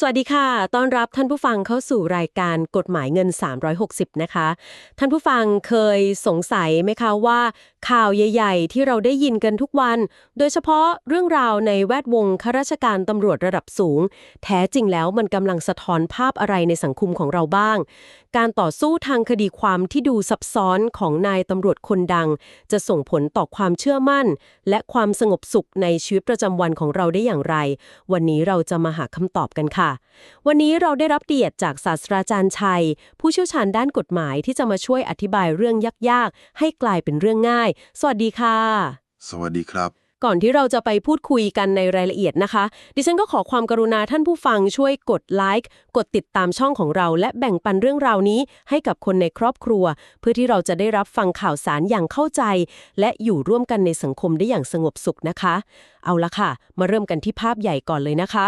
สวัสดีค่ะ ต้อนรับท่านผู้ฟังเข้าสู่รายการกฎหมายเงิน 360 นะคะ ท่านผู้ฟังเคยสงสัยไหมคะว่า ข่าวใหญ่ ๆ ที่เราได้ยินกันทุกวัน โดยเฉพาะเรื่องราวในแวดวงข้าราชการตำรวจระดับสูง แท้จริงแล้วมันกำลังสะท้อนภาพอะไรในสังคมของเราบ้าง การต่อสู้ทางคดีความที่ดูซับซ้อนของนายตำรวจคนดัง จะส่งผลต่อความเชื่อมั่น และความสงบสุขในชีวิตประจำวันของเราได้อย่างไร วันนี้เราจะมาหาคำตอบกันค่ะวันนี้เราได้รับเกียรติจากศาสตราจารย์ชัย ผู้เชี่ยวชาญด้านกฎหมายที่จะมาช่วยอธิบายเรื่องยากๆ ให้กลายเป็นเรื่องง่าย สวัสดีค่ะ สวัสดีครับ ก่อนที่เราจะไปพูดคุยกันในรายละเอียดนะคะ ดิฉันก็ขอความกรุณาท่านผู้ฟังช่วยกดไลค์กดติดตามช่องของเรา และแบ่งปันเรื่องราวนี้ให้กับคนในครอบครัว เพื่อที่เราจะได้รับฟังข่าวสารอย่างเข้าใจ และอยู่ร่วมกันในสังคมได้อย่างสงบสุขนะคะ เอาละค่ะ มาเริ่มกันที่ภาพใหญ่ก่อนเลยนะคะ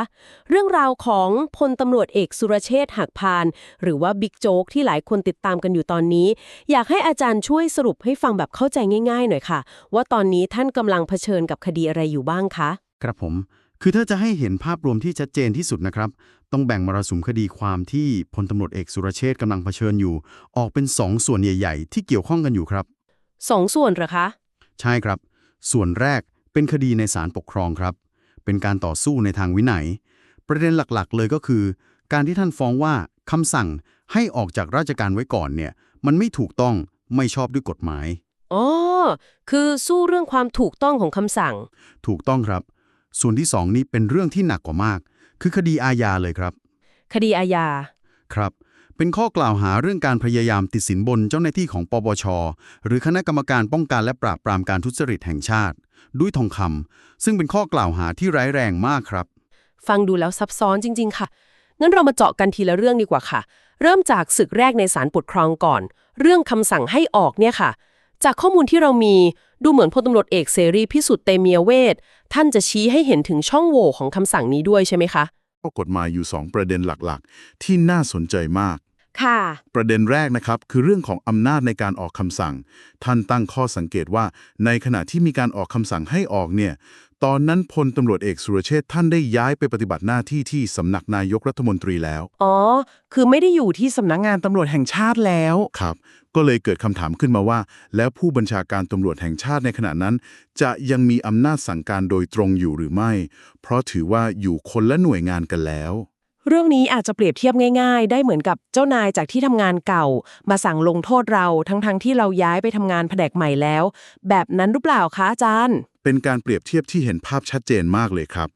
เรื่องราวของพลตำรวจเอกสุรเชษฐ์หักพาน หรือว่าบิ๊กโจ๊กที่หลายคนติดตามกันอยู่ตอนนี้ อยากให้อาจารย์ช่วยสรุปให้ฟังแบบเข้าใจง่าย ๆ หน่อยค่ะ ว่าตอนนี้ท่านกำลังเผชิญกับคดีอะไรอยู่บ้างคะ ครับผม คือถ้าจะให้เห็นภาพรวมที่ชัดเจนที่สุดนะครับ ต้องแบ่งมรสุมคดีความที่พลตำรวจเอกสุรเชษฐ์กำลังเผชิญอยู่ ออกเป็น2ส่วนใหญ่ ๆ ที่เกี่ยวข้องกันอยู่ครับสองส่วนเหรอคะ ใช่ครับ ส่วนแรกเป็นคดีในศาลปกครองครับ เป็นการต่อสู้ในทางวินัย ประเด็นหลักๆ เลยก็คือ การที่ท่านฟ้องว่าคำสั่งให้ออกจากราชการไว้ก่อนเนี่ย มันไม่ถูกต้องไม่ชอบด้วยกฎหมาย อ๋อ คือสู้เรื่องความถูกต้องของคำสั่ง ถูกต้องครับ ส่วนที่สองนี่เป็นเรื่องที่หนักกว่ามาก คือคดีอาญาเลยครับ คดีอาญา ครับ เป็นข้อกล่าวหาเรื่องการพยายามติดสินบนเจ้าหน้าที่ของปปช หรือคณะกรรมการป้องกันและปราบปรามการทุจริตแห่งชาติ ด้วยทองคำซึ่งเป็นข้อกล่าวหาที่ร้ายแรงมากครับ ฟังดูแล้วซับซ้อนจริง ๆ ค่ะงั้นเรามาเจาะกันทีละเรื่องดีกว่าค่ะ เริ่มจากศึกแรกในศาลปกครองก่อน เรื่องคำสั่งให้ออกเนี่ยค่ะ จากข้อมูลที่เรามีดูเหมือนพลตำรวจเอกเสรีพิสุทธิ์เตมียเวทท่านจะชี้ให้เห็นถึงช่องโหว่ของคำสั่งนี้ด้วยใช่ไหมคะก็กฎหมายอยู่ 2 ประเด็นหลักๆ ที่น่าสนใจมาก ค่ะ ประเด็นแรกนะครับคือเรื่องของอำนาจในการออกคำสั่ง ท่านตั้งข้อสังเกตว่าในขณะที่มีการออกคำสั่งให้ออกเนี่ย ตอนนั้นพลตำรวจเอกสุรเชษฐ์ท่านได้ย้ายไปปฏิบัติหน้าที่ที่สำนักนายกรัฐมนตรีแล้ว อ๋อ คือไม่ได้อยู่ที่สำนักงานตำรวจแห่งชาติแล้ว ครับ ก็เลยเกิดคำถามขึ้นมาว่า แล้วผู้บัญชาการตำรวจแห่งชาติในขณะนั้น จะยังมีอำนาจสั่งการโดยตรงอยู่หรือไม่ เพราะถือว่าอยู่คนละหน่วยงานกันแล้ว เรื่องนี้อาจจะเปรียบเทียบง่าย ๆ ได้เหมือนกับเจ้านายจากที่ทำงานเก่า มาสั่งลงโทษเราทั้งๆที่เราย้ายไปทำงานแผนกใหม่แล้ว แบบนั้นหรือเปล่าคะอาจารย์ เป็นการเปรียบเทียบที่เห็นภาพชัดเจนมากเลยครับ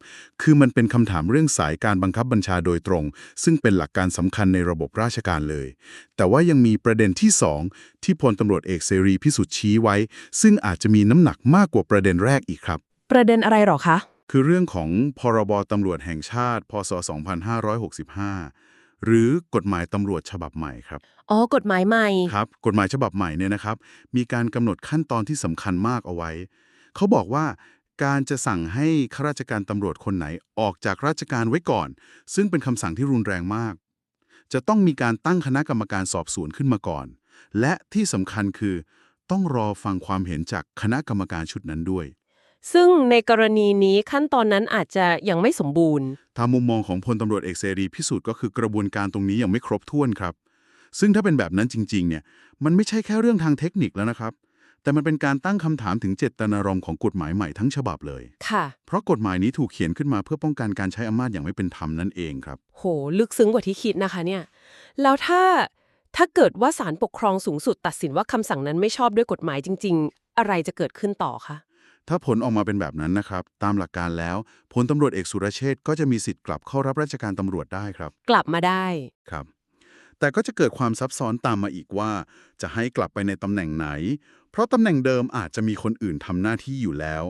คือมันเป็นคำถามเรื่องสายการบังคับบัญชาโดยตรง ซึ่งเป็นหลักการสำคัญในระบบราชการเลย แต่ว่ายังมีประเด็นที่สองที่พลตำรวจเอกเสรีพิสุทธิ์ชี้ไว้ ซึ่งอาจจะมีน้ำหนักมากกว่าประเด็นแรกอีกครับ ประเด็นอะไรหรอคะ คือเรื่องของพรบตำรวจแห่งชาติ พศ 2565 หรือกฎหมายตำรวจฉบับใหม่ครับอ๋อกฎหมายใหม่ครับ กฎหมายฉบับใหม่เนี่ยนะครับ มีการกำหนดขั้นตอนที่สำคัญมากเอาไว้ เขาบอกว่าการจะสั่งให้ข้าราชการตำรวจคนไหนออกจากราชการไว้ก่อน ซึ่งเป็นคำสั่งที่รุนแรงมาก จะต้องมีการตั้งคณะกรรมการสอบสวนขึ้นมาก่อน และที่สำคัญคือ ต้องรอฟังความเห็นจากคณะกรรมการชุดนั้นด้วย ซึ่งในกรณีนี้ขั้นตอนนั้นอาจจะยังไม่สมบูรณ์ ตามมุมมองของพลตำรวจเอกเสรีพิสุทธิ์ก็คือกระบวนการตรงนี้ยังไม่ครบถ้วนครับ ซึ่งถ้าเป็นแบบนั้นจริง ๆ เนี่ย มันไม่ใช่แค่เรื่องทางเทคนิคแล้วนะครับ แต่มันเป็นการตั้งคำถามถึงเจตนารมณ์ของกฎหมายใหม่ทั้งฉบับเลย ค่ะ เพราะกฎหมายนี้ถูกเขียนขึ้นมาเพื่อป้องกันการใช้อำนาจอย่างไม่เป็นธรรมนั่นเองครับ โห ลึกซึ้งกว่าที่คิดนะคะเนี่ย แล้วถ้าถ้าเกิดว่าศาลปกครองสูงสุดตัดสินว่าคำสั่งนั้นไม่ชอบด้วยกฎหมายจริง ๆ อะไรจะเกิดขึ้นต่อคะ ถ้าผลออกมาเป็นแบบนั้นนะครับ ตามหลักการแล้วพลตำรวจเอกสุรเชษฐ์ก็จะมีสิทธิ์กลับเข้ารับราชการตำรวจได้ครับ กลับมาได้ครับ แต่ก็จะเกิดความซับซ้อนตามมาอีกว่า จะให้กลับไปในตำแหน่งไหน เพราะตำแหน่งเดิมอาจจะมีคนอื่นทำหน้าที่อยู่แล้ว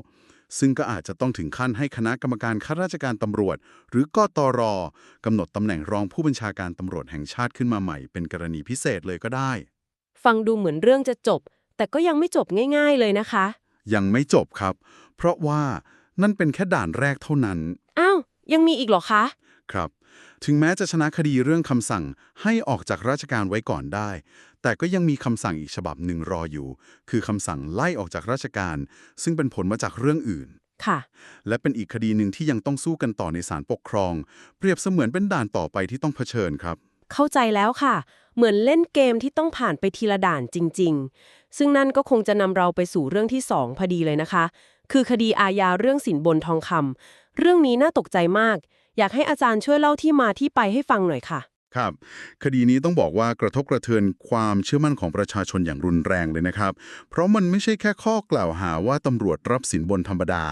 ซึ่งก็อาจจะต้องถึงขั้นให้คณะกรรมการข้าราชการตำรวจ หรือกตรกำหนดตำแหน่งรองผู้บัญชาการตำรวจแห่งชาติขึ้นมาใหม่ เป็นกรณีพิเศษเลยก็ได้ ฟังดูเหมือนเรื่องจะจบ แต่ก็ยังไม่จบง่าย ๆ เลยนะคะ ยังไม่จบครับ เพราะว่านั่นเป็นแค่ด่านแรกเท่านั้น อ้าว ยังมีอีกเหรอคะ ครับ ถึงแม้จะชนะคดีเรื่องคำสั่งให้ออกจากราชการไว้ก่อนได้ แต่ก็ยังมีคำสั่งอีกฉบับหนึ่งรออยู่ คือคำสั่งไล่ออกจากราชการ ซึ่งเป็นผลมาจากเรื่องอื่น ค่ะ และเป็นอีกคดีหนึ่งที่ยังต้องสู้กันต่อในศาลปกครอง เปรียบเสมือนเป็นด่านต่อไปที่ต้องเผชิญครับ เข้าใจแล้วค่ะ เหมือนเล่นเกมที่ต้องผ่านไปทีละด่านจริง ๆ ซึ่งนั่นก็คงจะนำเราไปสู่เรื่องที่สองพอดีเลยนะคะ คือคดีอาญาเรื่องสินบนทองคำเรื่องนี้น่าตกใจมาก อยากให้อาจารย์ช่วยเล่าที่มาที่ไปให้ฟังหน่อยค่ะ ครับ คดีนี้ต้องบอกว่ากระทบกระเทือนความเชื่อมั่นของประชาชนอย่างรุนแรงเลยนะครับ เพราะมันไม่ใช่แค่ข้อกล่าวหาว่าตำรวจรับสินบนธรรมดา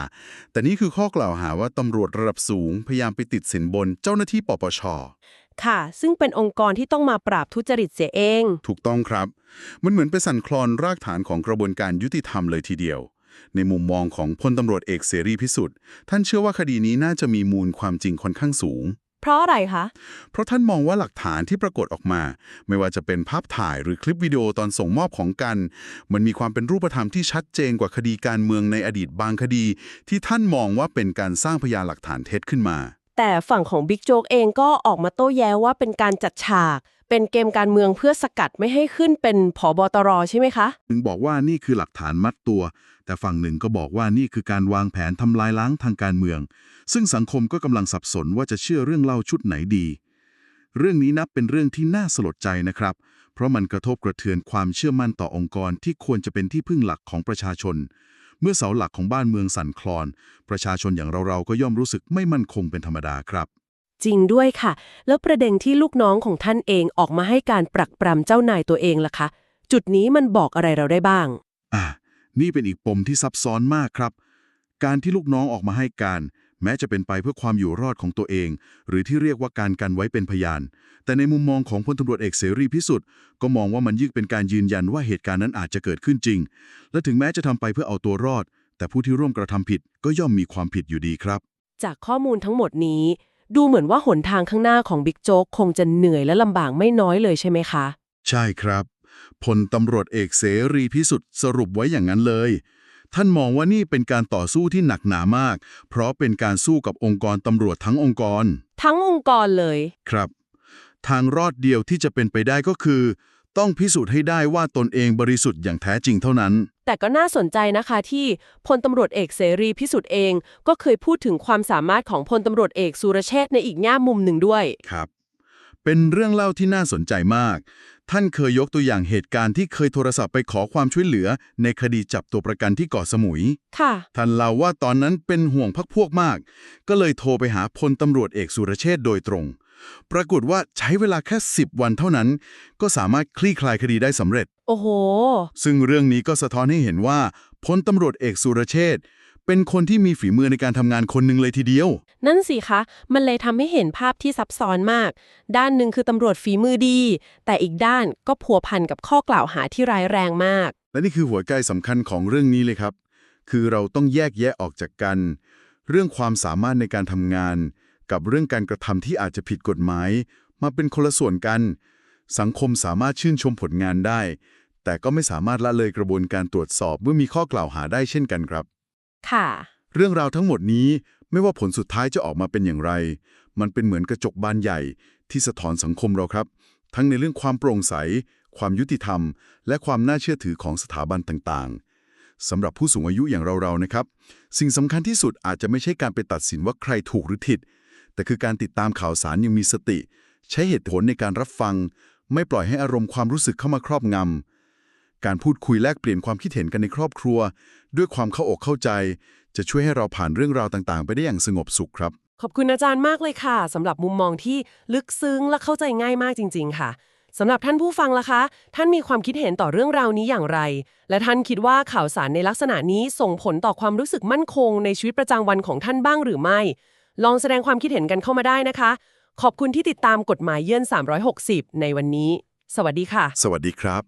แต่นี่คือข้อกล่าวหาว่าตำรวจระดับสูง พยายามไปติดสินบนเจ้าหน้าที่ปปช ค่ะ ซึ่งเป็นองค์กรที่ต้องมาปราบทุจริตเสียเอง ถูกต้องครับ มันเหมือนไปสั่นคลอนรากฐานของกระบวนการยุติธรรมเลยทีเดียว ในมุมมองของพลตำรวจเอกเสรีพิสุทธิ์ท่านเชื่อว่าคดีนี้น่าจะมีมูลความจริงค่อนข้างสูง เพราะอะไรคะ เพราะท่านมองว่าหลักฐานที่ปรากฏออกมา ไม่ว่าจะเป็นภาพถ่ายหรือคลิปวิดีโอตอนส่งมอบของกัน มันมีความเป็นรูปธรรมที่ชัดเจนกว่าคดีการเมืองในอดีตบางคดี ที่ท่านมองว่าเป็นการสร้างพยานหลักฐานเท็จขึ้นมา แต่ฝั่งของบิ๊กโจ๊กเองก็ออกมาโต้แย้งว่าเป็นการจัดฉาก เป็นเกมการเมืองเพื่อสกัดไม่ให้ขึ้นเป็นผอบอตรใช่ไหมคะหนึ่งบอกว่านี่คือหลักฐานมัดตัว แต่ฝั่งหนึ่งก็บอกว่านี่คือการวางแผนทำลายล้างทางการเมือง ซึ่งสังคมก็กำลังสับสนว่าจะเชื่อเรื่องเล่าชุดไหนดี เรื่องนี้นับเป็นเรื่องที่น่าสลดใจนะครับ เพราะมันกระทบกระเทือนความเชื่อมั่นต่อองค์กรที่ควรจะเป็นที่พึ่งหลักของประชาชน เมื่อเสาหลักของบ้านเมืองสั่นคลอน ประชาชนอย่างเราๆก็ย่อมรู้สึกไม่มั่นคงเป็นธรรมดาครับ จริงด้วยค่ะ แล้วประเด็นที่ลูกน้องของท่านเองออกมาให้การปรักปรำเจ้านายตัวเองล่ะคะ จุดนี้มันบอกอะไรเราได้บ้าง อะนี่เป็นอีกปมที่ซับซ้อนมากครับ การที่ลูกน้องออกมาให้การ แม้จะเป็นไปเพื่อความอยู่รอดของตัวเอง หรือที่เรียกว่าการกันไว้เป็นพยาน แต่ในมุมมองของพลตำรวจเอกเสรีพิสุทธิ์ก็มองว่ามันยิ่งเป็นการยืนยันว่าเหตุการณ์นั้นอาจจะเกิดขึ้นจริง และถึงแม้จะทำไปเพื่อเอาตัวรอด แต่ผู้ที่ร่วมกระทำผิดก็ย่อมมีความผิดอยู่ดีครับ จากข้อมูลทั้งหมดนี้ ดูเหมือนว่าหนทางข้างหน้าของบิ๊กโจ๊กคงจะเหนื่อยและลำบากไม่น้อยเลยใช่ไหมคะ ใช่ครับพลตำรวจเอกเสรีพิสุทธิ์สรุปไว้อย่างนั้นเลย ท่านมองว่านี่เป็นการต่อสู้ที่หนักหนามาก เพราะเป็นการสู้กับองค์กรตำรวจทั้งองค์กร ทั้งองค์กรเลย ครับ ทางรอดเดียวที่จะเป็นไปได้ก็คือ ต้องพิสูจน์ให้ได้ว่าตนเองบริสุทธิ์อย่างแท้จริงเท่านั้น แต่ก็น่าสนใจนะคะที่พลตำรวจเอกเสรีพิสุทธิ์เอง ก็เคยพูดถึงความสามารถของพลตำรวจเอกสุรเชษฐ์ในอีกแง่มุมหนึ่งด้วย ครับ เป็นเรื่องเล่าที่น่าสนใจมาก ท่านเคยยกตัวอย่างเหตุการณ์ที่เคยโทรศัพท์ไปขอความช่วยเหลือ ในคดีจับตัวประกันที่เกาะสมุย ค่ะ ท่านเล่าว่าตอนนั้นเป็นห่วงพักพวกมาก ก็เลยโทรไปหาพลตำรวจเอกสุรเชษฐ์โดยตรง ปรากฏว่าใช้เวลาแค่ 10 วันเท่านั้น ก็สามารถคลี่คลายคดีได้สำเร็จ โอ้โห ซึ่งเรื่องนี้ก็สะท้อนให้เห็นว่าพลตำรวจเอกสุรเชษฐ์ เป็นคนที่มีฝีมือในการทำงานคนหนึ่งเลยทีเดียว นั่นสิคะ มันเลยทำให้เห็นภาพที่ซับซ้อนมาก ด้านหนึ่งคือตำรวจฝีมือดี แต่อีกด้านก็พัวพันกับข้อกล่าวหาที่ร้ายแรงมาก และนี่คือหัวใจสำคัญของเรื่องนี้เลยครับ คือเราต้องแยกแยะออกจากกัน เรื่องความสามารถในการทำงาน กับเรื่องการกระทำที่อาจจะผิดกฎหมาย มาเป็นคนละส่วนกัน สังคมสามารถชื่นชมผลงานได้ แต่ก็ไม่สามารถละเลยกระบวนการตรวจสอบเมื่อมีข้อกล่าวหาได้เช่นกันครับ ค่ะ เรื่องราวทั้งหมดนี้ไม่ว่าผลสุดท้ายจะออกมาเป็นอย่างไร มันเป็นเหมือนกระจกบานใหญ่ที่สะท้อนสังคมเราครับ ทั้งในเรื่องความโปร่งใส ความยุติธรรม และความน่าเชื่อถือของสถาบันต่างๆสำหรับผู้สูงอายุอย่างเราๆนะครับ สิ่งสำคัญที่สุดอาจจะไม่ใช่การไปตัดสินว่าใครถูกหรือผิด แต่คือการติดตามข่าวสารอยังมีสติ ใช้เหตุผลในการรับฟัง ไม่ปล่อยให้อารมณ์ความรู้สึกเข้ามาครอบงำ การพูดคุยแลกเปลี่ยนความคิดเห็นกันในครอบครัว ด้วยความเข้าอกเข้าใจ จะช่วยให้เราผ่านเรื่องราวต่างๆ ไปได้อย่างสงบสุขครับ ขอบคุณอาจารย์มากเลยค่ะสำหรับมุมมองที่ลึกซึ้งและเข้าใจง่ายมากจริง ๆ ค่ะสำหรับท่านผู้ฟังล่ะคะ ท่านมีความคิดเห็นต่อเรื่องราวนี้อย่างไร และท่านคิดว่าข่าวสารในลักษณะนี้ส่งผลต่อความรู้สึกมั่นคง ในชีวิตประจำวันของท่านบ้างหรือไม่ ลองแสดงความคิดเห็นกันเข้ามาได้นะคะ ขอบคุณที่ติดตามกฎหมายเยื่น360 ในวันนี้ สวัสดีค่ะ สวัสดีครับ